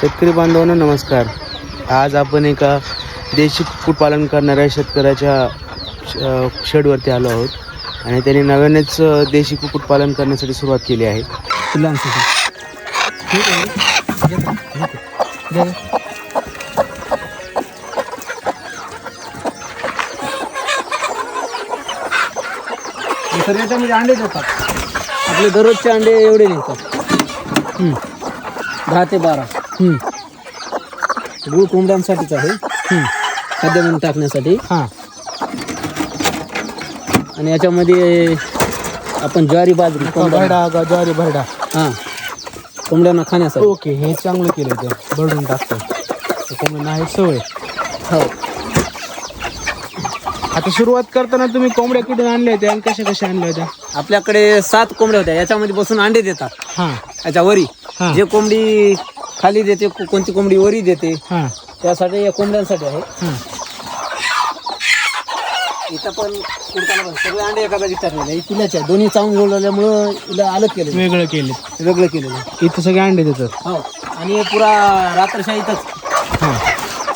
शेतकरी बांधवांनो नमस्कार. आज आपण एका देशी कुक्कुटपालन करणाऱ्या शेतकऱ्याच्या शेडवरती आलो आहोत. आणि त्याने नव्यानेच देशी कुक्कुटपालन करण्यासाठी सुरुवात केली आहे. सर याच्यामध्ये अंडे देतात आपले दररोजचे अंडे एवढे निघतात. दहा ते बारा. गूळ कोंबड्यांसाठीच आहे. खाद्य म्हणून टाकण्यासाठी. हां. आणि याच्यामध्ये आपण ज्वारी बाजरी भरडा ज्वारी भरडा. हां. कोंबड्यांना खाण्यासाठी. ओके हे चांगलं केलं ते भरडून टाकतं. कोंबड्यांना आहे सवय हो. आता सुरुवात करताना तुम्ही कोंबड्या कुठून आणल्या होत्या आणि कशा कशा आणल्या होत्या? आपल्याकडे सात कोंबड्या होत्या. याच्यामध्ये बसून अंडे देतात. हां. याच्या वरी. हां. जे कोंबडी खाली देते को- कोणती कोंबडी वरी देते. हां. त्यासाठी या कोंबड्यांसाठी आहे. हां. इथं पण सगळे अंडे एका जागी टाकलेले आहे दोन्ही चावून जोडल्यामुळं हिला अलग केलेलं वेगळं केलं. वेगळं केलेलं आहे. इथं सगळे अंडे देतात. हो. आणि हे पुरा रात्रशाहीतच हां.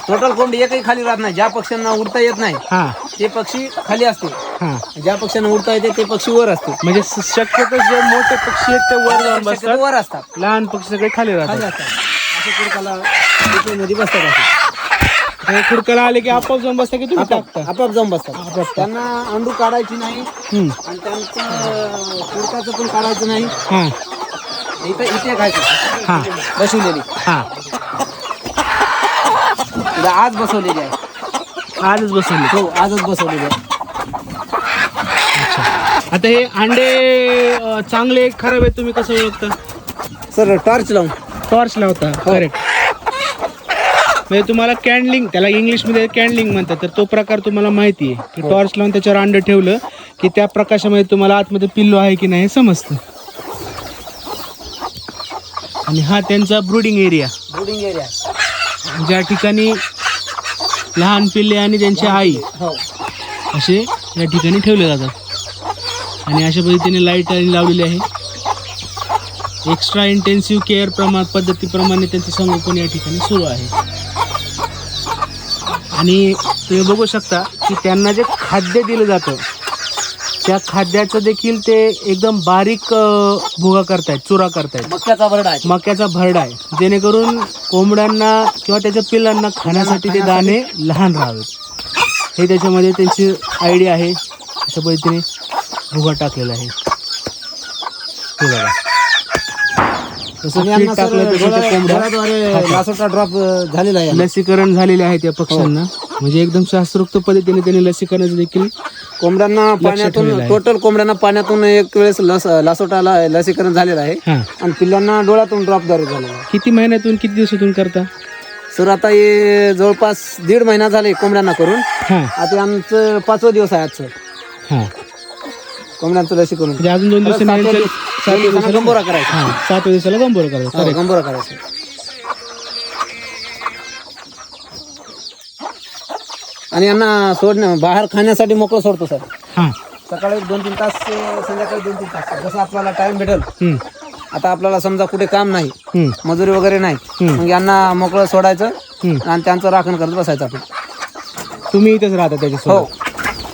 टोटल कोंबडी एकही खाली राहत नाही. ज्या पक्ष्यांना उडता येत नाही हां. ते पक्षी खाली असते. हां. ज्या पक्ष्यांना उडता येते ते पक्षी वर असते. म्हणजे स- शक्यतो जे मोठे पक्षी आहेत ते वर जाऊन शक्यतो वर असतात. लहान पक्षी सगळे खाली खाली राहतात. असतात असे कुडकाला मध्ये बसतात असे. हे आले की आपोआप जाऊन बसता की तुम्ही आपोआप टाकता? आपोआप जाऊन बसतात. त्यांना अंडू काढायची नाही हम्म. आणि त्यांचं कुडकाचं पण काढायचं नाही. हां. इथं इथे खायचं. हां. बसवलेली. हां. आज बसवलेली आहे. आजच बसवले. हो आजच बसवलेली आहे. आता हे अंडे अं, चांगले खराब आहेत तुम्ही कसं ओळखता? सर टॉर्च लावून. टॉर्च लावता करेक्ट म्हणजे तुम्हाला कॅन्डलिंग त्याला इंग्लिशमध्ये कॅन्डलिंग म्हणतात तर तो प्रकार तुम्हाला माहिती आहे. की टॉर्च लावून त्याच्यावर अंडं ठेवलं की त्या प्रकाशामध्ये तुम्हाला आतमध्ये पिल्लो आहे की नाही हे समजतं. आणि हा त्यांचा ब्रुडिंग एरिया बोर्डिंग एरिया ज्या ठिकाणी लहान पिल्ले आणि त्यांची आई हो. असे या ठिकाणी ठेवले जातात. आणि अशा पद्धतीने लाइट लावलेली आहे. एक्स्ट्रा इंटेन्सिव्ह केअर प्रमा पद्धतीप्रमाणे त्यांचं संगोपन या ठिकाणी सुरू आहे. आणि तुम्ही बघू शकता की त्यांना जे खाद्य दिलं जातं त्या खाद्याचं देखील ते एकदम बारीक भुगा करतायत चुरा करतायत. मक्याचा भरडा आहे. मक्याचा भरडा आहे. जेणेकरून कोंबड्यांना किंवा त्याच्या पिल्लांना खाण्यासाठी ते दाणे लहान राहावेत. हे त्याच्यामध्ये त्यांची आयडिया आहे. अशा पद्धतीने भुगा टाकलेला आहे. आणि यांना सर डोळ्याद्वारे लासोटा ड्रॉप झालेला आहे. लसीकरण झालेले आहे त्या पक्ष्यांना. म्हणजे एकदम शास्त्रोक्त पद्धतीने त्यांनी लसीकरणाचं देखील कोंबड्यांना पाण्यातून. टोटल कोंबड्यांना पाण्यातून एक वेळेस लस लासोटाला लसीकरण झालेलं आहे. हां. आणि पिल्लांना डोळ्यातून ड्रॉपद्वारे झालेलं आहे. किती महिन्यातून किती दिवसातून करता? सर आता हे जवळपास दीड महिना झाले कोंबड्यांना करून. हां. आता आमचं पाचवं दिवस आहे आजचं हां. कोंबड्यांचं लसीकरण म्हणजे अजून दोन दिवसांनी सातव्या यांचं- दिवस- सातव्या दोन दिवसांना दिवसाला गंभोरा करायचा. हां सातव्या दिवसाला गंभोर करायचं. हो, गंभोरा करायचं. आणि यांना सोडणं बाहेर खाण्यासाठी मोकळं सोडतो सर. हां. सकाळी एक दोन तीन तास संध्याकाळी दोन तीन तास. जसं आपल्याला टाइम भेटेल. हम्म, आता आपल्याला समजा कुठे काम नाही हम्म, मजुरी वगैरे नाही हम्म. मग यांना मोकळं सोडायचं हम्म. आणि त्यांचं राखण करत बसायचं आपण. तुम्ही इथेच राहता हो. त्याच्यासोबत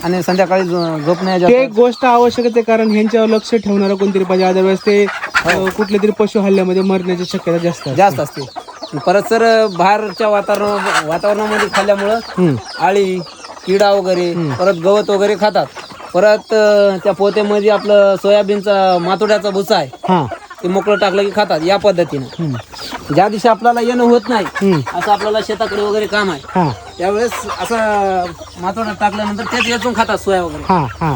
आणि संध्याकाळी झो- झोपण्याच्या ते एक गोष्ट आवश्यकच आहे कारण ह्यांच्यावर लक्ष ठेवणारं कोणतरी पाहिजे. अदरवाईज ते अं, कुठल्या तरी पशु हल्ल्यामध्ये मरण्याची शक्यता जास्त असते. जास्त असते. परत सर बाहेरच्या वातावरण वातावरणामध्ये खाल्ल्यामुळं आळी किडा वगैरे परत गवत वगैरे खातात. परत अं, त्या पोत्यामध्ये आपलं सोयाबीनचा मातोड्याचा भुसा आहे. हां. ते मोकळं टाकलं की खातात या पद्धतीनं. हम्म, ज्या दिवशी आपल्याला येणं होत नाही हम्म, असं आपल्याला शेताकडे वगैरे काम आहे. हां. त्यावेळेस असं मातोड्यात टाकल्यानंतर तेच याचून खातात सोया वगैरे. हां हां.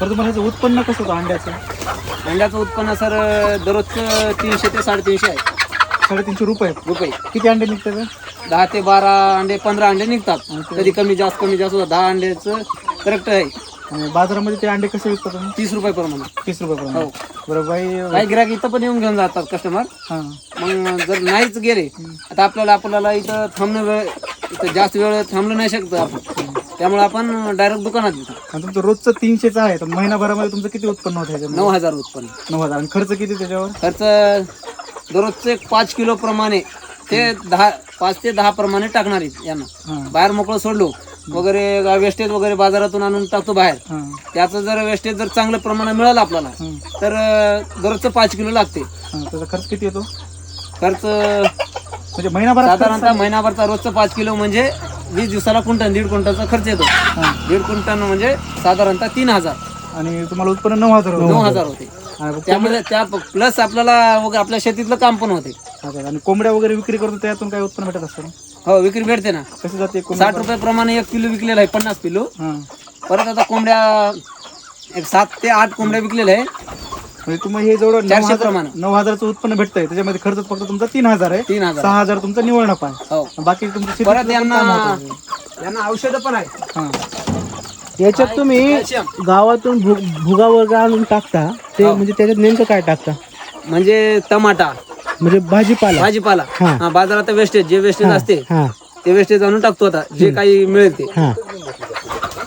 तर तुम्हाला ह्याचं उत्पन्न कसं होतं अंड्याचं? अंड्याचं उत्पन्न सर दररोजचं तीनशे ते साडेतीनशे आहे. साडेतीनशे रुपये. रुपये. किती अंडे निघतात दहा ते बारा अंडे पंधरा अंडे निघतात. कधी कमी जास्त कमी जास्त होतं. दहा अंड्याचं करेक्ट आहे. आणि बाजारामध्ये ते अंडे कसे विकतात तुम्ही? तीस रुपये प्रमाणे. तीस रुपये हो. प्रमाणे बरं बाई काही गिराक इथं पण येऊन घेऊन जातात कस्टमर हां. मग जर नाहीच गेले आता आपल्याला आपल्याला इथं थांबणं वेळ इथं जास्त वेळ थांबलं नाही शकतो आपण. त्यामुळे आपण डायरेक्ट दुकानात देतो आणि तुमचं रोजचं तीनशेच आहे तर महिनाभरामध्ये तुमचं किती उत्पन्न होत आहे नऊ हजार उत्पन्न. नऊ हजार. आणि खर्च किती त्याच्यावर? खर्च दररोजचं एक पाच किलो प्रमाणे ते दहा पाच ते दहा प्रमाणे टाकणार आहेत यांना. हा. बाहेर मोकळं सोडलो वगैरे वेस्टेज वगैरे बाजारातून आणून टाकतो बाहेर. हा. त्याचं जर वेस्टेज जर चांगल्या प्रमाणात मिळालं आपल्याला हं. तर अं, दररोजचं पाच किलो लागते. हा, त्याचा खर्च किती येतो? खर्च म्हणजे महिनाभरात खर्च- साधारणतः महिनाभरचा रोजचं पाच किलो म्हणजे वीस दिवसाला क्विंटल दीड क्विंटलचा खर्च येतो. दीड क्विंटल म्हणजे साधारणतः तीन हजार. आणि तुम्हाला उत्पन्न नऊ हजार होतं. नऊ हजार होते. आणि त्यामध्ये त्या प्लस आपल्याला वगैरे आपल्या शेतीतलं काम पण होते. अच्छा, आणि कोंबड्या वगैरे विक्री करतो त्यातून काय उत्पन्न भेटत असतं हो विक्री भेटते ना. कसे जाते कोंबड्या? साठ रुपये प्रमाणे एक किलो विकलेला आहे पन्नास किलो. हा. परत आता कोंबड्या एक सात ते आठ कोंबड्या विकलेल्या आहे. म्हणजे तुम्ही हे जवळ नऊ चारशे हजार प्रमाणे. नऊ हजारचं उत्पन्न भेटतंय त्याच्यामध्ये खर्च फक्त तुमचा तीन हजार आहे. तीन हजार. सहा हजार तुमचा निवड नफा आहे. हो. बाकी तुमचं शेतीतलं परत यांना काम होतं. यांना औषधं पण आहे हा. याच्यात तुम्ही कॅल्शियम. गावातून भु- भुगा वगैरे आणून टाकता. ते हो. म्हणजे त्याच्यात नेमकं काय टाकता? म्हणजे टमाटा. म्हणजे भाजीपाला. भाजीपाला. हा. हा, बाजारात वेस्टेज जे वेस्टेज असते हा. ते वेस्टेज आणून टाकतो आता जे काही मिळेल ते. हा.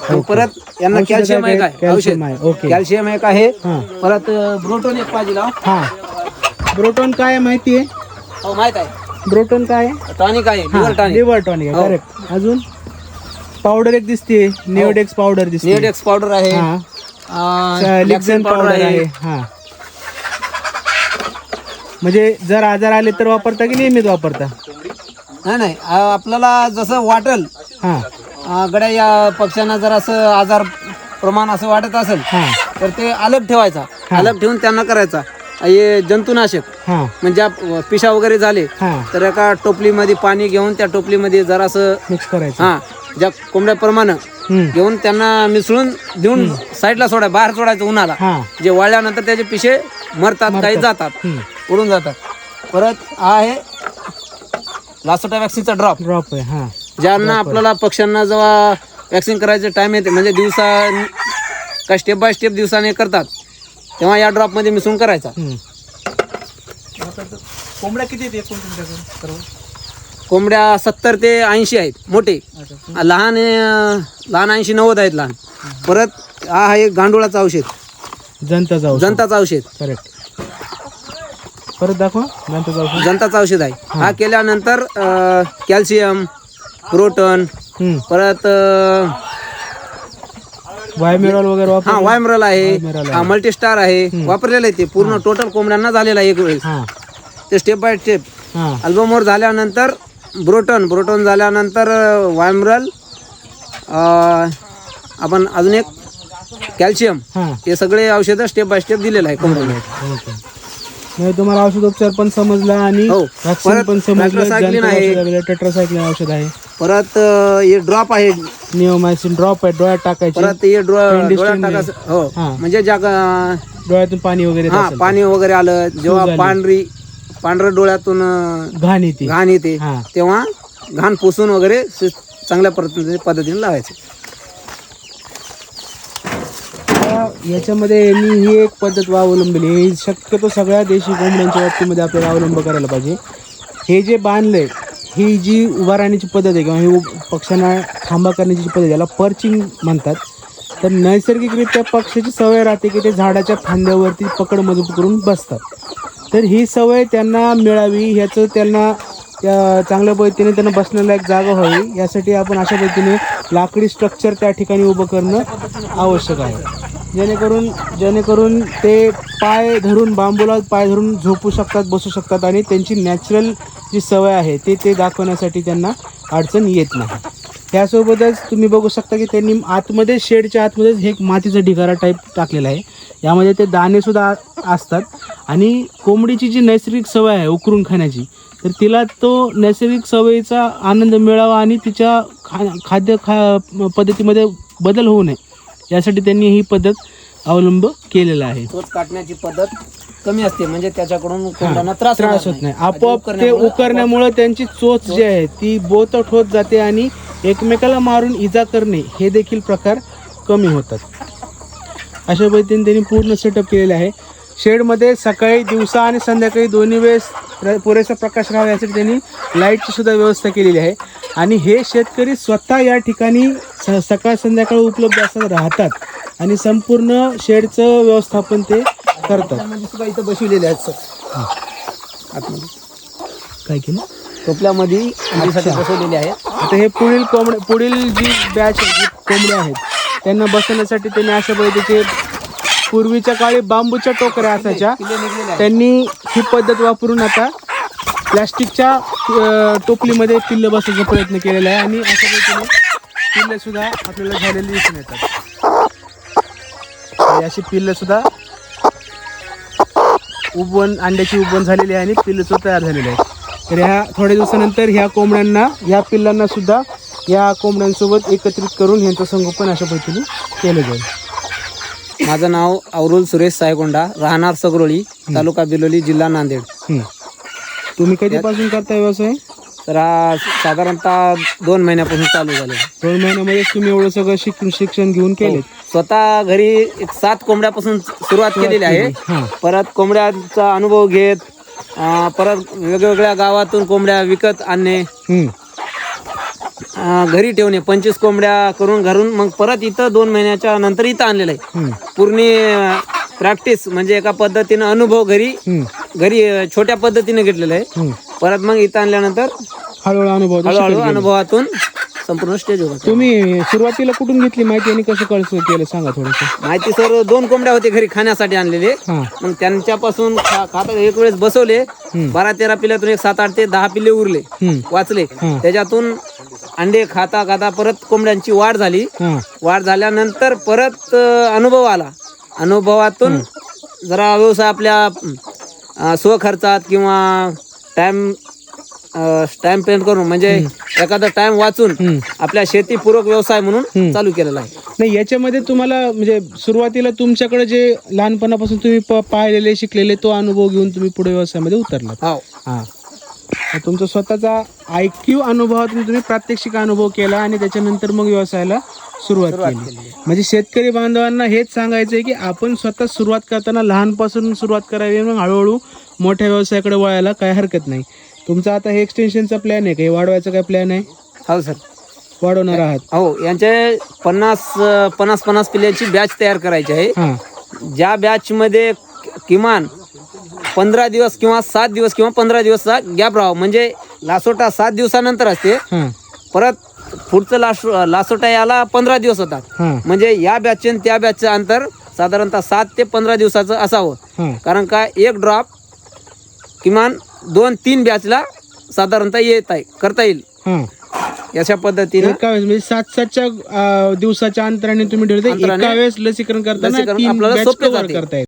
आणि परत यांना कॅल्शियम काय आहे कॅल्शियम औषध. आहे, ओके. कॅल्शियम एक आहे. हा. परत ब्रोटोन एक पाहिजे लाव. हा. ब्रोटॉन काय आहे माहिती आहे? हो माहीत आहे. ब्रोटॉन काय टॉनिक आहे. लिव्हर टॉनिक लिव्हर टॉनिक आहे. हो. करेक्ट अजून? पावडर एक दिसते नेओडेक्स पावडर दिसते निओडेक्स पावडर आहे. हा. अं, लिक्झन लॅक्सेन पावडर आहे. हा. म्हणजे जर आजार आले तर वापरता की नियमित वापरता? नाही नाही. अं, आपल्याला जसं वाटल हा. गड्या या पक्ष्यांना जर असं आजार प्रमाण असं वाटत असेल तर ते अलग ठेवायचा. अलग ठेवून त्यांना करायचा. हे जंतुनाशक म्हणजे पिशा वगैरे झाले तर एका टोपलीमध्ये पाणी घेऊन त्या टोपलीमध्ये जरासं मिक्स करायचं. हा ज्या कोंबड्याप्रमाणे. घेऊन त्यांना मिसळून देऊन साईडला सोडा बाहेर सोडायचं उन्हाला. जे वाळल्यानंतर त्याचे पिशे मरतात काही जातात. उडून जातात. परत हा आहे लासोटा वॅक्सिनचा ड्रॉप ड्रॉप आहे हा. ज्यांना आपल्याला पक्ष्यांना जेव्हा वॅक्सिन करायचं टाइम येते म्हणजे दिवसा का स्टेप बाय स्टेप दिवसाने करतात तेव्हा या ड्रॉपमध्ये मिसळून करायचा. कोंबड्या किती आहेत एकूण तुमच्याकडे? सर्व? कोंबड्या सत्तर ते ऐंशी आहेत मोठे. लहान लहान ऐंशी नव्वद आहेत लहान. परत हा आहे गांडुळाचं औषध. जनता जाऊ जनताचं औषध. करेक्ट परत दाखवा जनता जाऊ जनताचं औषध आहे. हा केल्यानंतर कॅल्शियम प्रोटन हम्म. परत वायमेरॉल वगैरे वापर हा वायमरल आहे. वायमरल हा मल्टीस्टार आहे. वापरलेलं आहे ते. पूर्ण टोटल कोंबड्यांना झालेलं आहे एक वेळेस. हा. ते स्टेप बाय स्टेप हा. अल्बमोर झाल्यानंतर ब्रोटन ब्रोटन झाल्यानंतर वायमरल आपण अजून एक कॅल्शियम हा. हे सगळे औषधं स्टेप बाय स्टेप दिलेलं आहे कोंबड्यांना. ओके. म्हणजे तुम्हाला औषधोपचार पण समजला आणि हो. परत पण समजलं tetracycline आहे. टेट्रासायक्लिन औषध आहे परत अं, हे ड्रॉप आहे निओमायसिन ड्रॉप आहे डोळ्यात टाकायचे परत हे डोळ्यात हो हा. म्हणजे ज्या डोळ्यातून पाणी वगैरे येत हा असेल पाणी वगैरे आलं जेव्हा झाली. पांढरी पांढरं डोळ्यातून अं. घाण येते घाण येते हा. तेव्हा घाण पुसून वगैरे सु- चांगल्या पद्धतीने पद्धतीने लावायचे आता याच्यामध्ये मी ही एक पद्धत अवलंबली ही शक्यतो सगळ्या देशी कोंबड्यांच्या बाबतीमध्ये आपल्याला अवलंब करायला पाहिजे. हे जे बांधले ही जी उभा राहण्याची पद्धत आहे किंवा ही उ- पक्ष्यांना थांबा करण्याची जी पद्धत आहे, याला पर्चिंग म्हणतात. तर नैसर्गिकरित्या पक्षाची सवय राहते की ते झाडाच्या फांद्यावरती पकड मजबूत करून बसतात. तर ही सवय त्यांना मिळावी ह्याचं त्यांना त्या चांगल्या पद्धतीने त्यांना बसण्याला एक जागा व्हावी. यासाठी आपण अशा पद्धतीने लाकडी स्ट्रक्चर त्या ठिकाणी उभं करणं आवश्यक आहे. जेणेकरून जेणेकरून ते पाय धरून बांबूला पाय धरून झोपू शकतात बसू शकतात आणि त्यांची नॅचरल जी सवय आहे ते ते दाखवण्यासाठी त्यांना अडचण येत नाही. त्यासोबतच तुम्ही बघू शकता की त्यांनी आतमध्ये शेडच्या आतमध्येच हे एक मातीचा ढिगारा टाईप टाकलेला आहे. यामध्ये ते दाणेसुद्धा आ- असतात. आणि कोंबडीची जी नैसर्गिक सवय आहे उकरून खाण्याची तर तिला तो नैसर्गिक सवयीचा आनंद मिळावा आणि तिच्या खा खाद्य खा पद्धतीमध्ये बदल होऊ नये. यासाठी त्यांनी ही पद्धत अवलंब केलेला आहे. तोच काटण्याची पद्धत कमी असते म्हणजे त्याच्याकडून त्रास त्रास होत नाही. आपोआप ते उकरण्यामुळं उकरण्यामुळे त्यांची चोच जी आहे ती बोतट होत जाते आणि एकमेकाला मारून इजा करणे हे देखील प्रकार कमी होतात. अशा पद्धतीने त्यांनी पूर्ण सेटअप केलेले आहे. शेडमध्ये सकाळी दिवसा आणि संध्याकाळी दोन्ही वेळेस प्र- पुरेसा प्रकाश राहावा यासाठी त्यांनी लाईटची सुद्धा व्यवस्था केलेली आहे. आणि हे शेतकरी स्वतः या ठिकाणी स सकाळ संध्याकाळ उपलब्ध असतात राहतात आणि संपूर्ण शेडचं व्यवस्थापन ते करतात. इथं बसविलेले आहेत सर. आतमध्ये. काय केलं? टोपल्यामध्ये बसवलेले आहेत. आता हे पुढील कोंबडे पुढील जी बॅच कोंबडे आहेत त्यांना बसवण्यासाठी त्यांनी अशा पद्धतीचे पूर्वीच्या काळी बांबूच्या टोकऱ्या असायच्या. त्यांनी ही पद्धत वापरून आता प्लॅस्टिकच्या टोपलीमध्ये पिल्लं बसवायचा प्रयत्न केलेला आहे आणि अशा पद्धतीने पिल्लं सुद्धा आपल्याला झालेली दिसून येतात. अशी पिल्लं सुद्धा उबवण अंड्याची उबवण झालेली आहे आणि पिल्लं तयार झालेलं आहे तर ह्या थोड्या दिवसानंतर ह्या कोंबड्यांना ह्या पिल्लांना सुद्धा या कोंबड्यांसोबत एकत्रित करून यांचं संगोपन अशा पद्धतीने केलं जाईल. माझं नाव अवरुल सुरेश सायगोंडा राहणार सगरोळी तालुका बिलोली जिल्हा नांदेड. तुम्ही कधीपासून करताय व्यवसाय? तर हा साधारणतः दोन महिन्यापासून चालू झाले. दोन महिन्यामध्ये तुम्ही एवढं सगळं शिक्षण शिक्षण घेऊन केले स्वतः घरी एक सात कोंबड्यापासून सुरुवात केलेली आहे. हां. परत कोंबड्याचा अनुभव घेत अं, परत वेगवेगळ्या गावातून कोंबड्या विकत आणणे. घरी ठेवणे पंचवीस कोंबड्या करून घरून मग परत इथं दोन महिन्याच्या नंतर इथं आणलेलं आहे. पूर्ण प्रॅक्टिस म्हणजे एका पद्धतीनं अनुभव घरी. घरी छोट्या पद्धतीने घेतलेलं आहे. परत मग इथं आणल्यानंतर हळूहळू अनुभव हळूहळू. अनुभवातून संपूर्ण स्टेज होता तुम्ही सुरुवातीला कुठून घेतली माहिती आणि कसं कसं केलं? सांगा थोडस. माहिती सर दोन कोंबड्या होते घरी खाण्यासाठी आणलेले. हा. मग त्यांच्यापासून खा- खाता एक वेळेस बसवले. बारा तेरा पिल्ल्यातून एक सात आठ ते दहा पिल्ले उरले. हम्म. वाचले. त्याच्यातून अंडे खाता खाता परत कोंबड्यांची वाढ झाली. हा. वाढ झाल्यानंतर परत अ, अनुभव आला. अनुभवातून जरा व्यवसाय आपल्या अ, स्वखर्चात किंवा टाइम टाइम पेंट करून म्हणजे एखादा टाइम वाचून. आपल्या शेतीपूरक व्यवसाय म्हणून चालू केलेला आहे. नाही याच्यामध्ये तुम्हाला म्हणजे सुरुवातीला तुमच्याकडे जे लहानपणापासून तुम्ही पाहिलेले शिकलेले तो अनुभव घेऊन तुम्ही पुढे व्यवसायामध्ये उतरलात. हो. हा. तुमचा स्वतःचा आय क्यू अनुभवातून तुम्ही प्रात्यक्षिक अनुभव केला आणि त्याच्यानंतर मग व्यवसायाला सुरुवात केली. म्हणजे शेतकरी बांधवांना हेच सांगायचं आहे की आपण स्वतः सुरुवात करताना लहानपासून सुरुवात करावी मग हळूहळू मोठ्या व्यवसायाकडे वळायला काय हरकत नाही. तुमचा आता हे एक्सटेन्शनचा प्लॅन आहे काही वाढवायचा काय प्लॅन आहे? हो सर वाढवणार आहात. हो यांचे पन्नास पन्नास पन्नास पिल्ल्याची बॅच तयार करायची आहे. हा. ज्या बॅच मध्ये किमान पंधरा दिवस किंवा सात दिवस किंवा पंधरा दिवसचा गॅप राहावा. म्हणजे लासोटा सात दिवसानंतर असते. हा. परत पुढचं लास लासोटा याला पंधरा दिवस होतात. हा. म्हणजे या बॅचचे आणि त्या बॅचचं अंतर साधारणतः सात ते पंधरा दिवसाचं असावं. हा. कारण का एक ड्रॉप किमान दोन तीन बॅचला साधारणतः येत आहे करता येईल. हा. अशा पद्धतीनं एका वेळेस म्हणजे सात सातच्या अं, दिवसाच्या अंतराने तुम्ही ठेवते एका वेळेस लसीकरण करताना लसीकरण तीन आपल्याला batch सोपे cover जाते. करताय.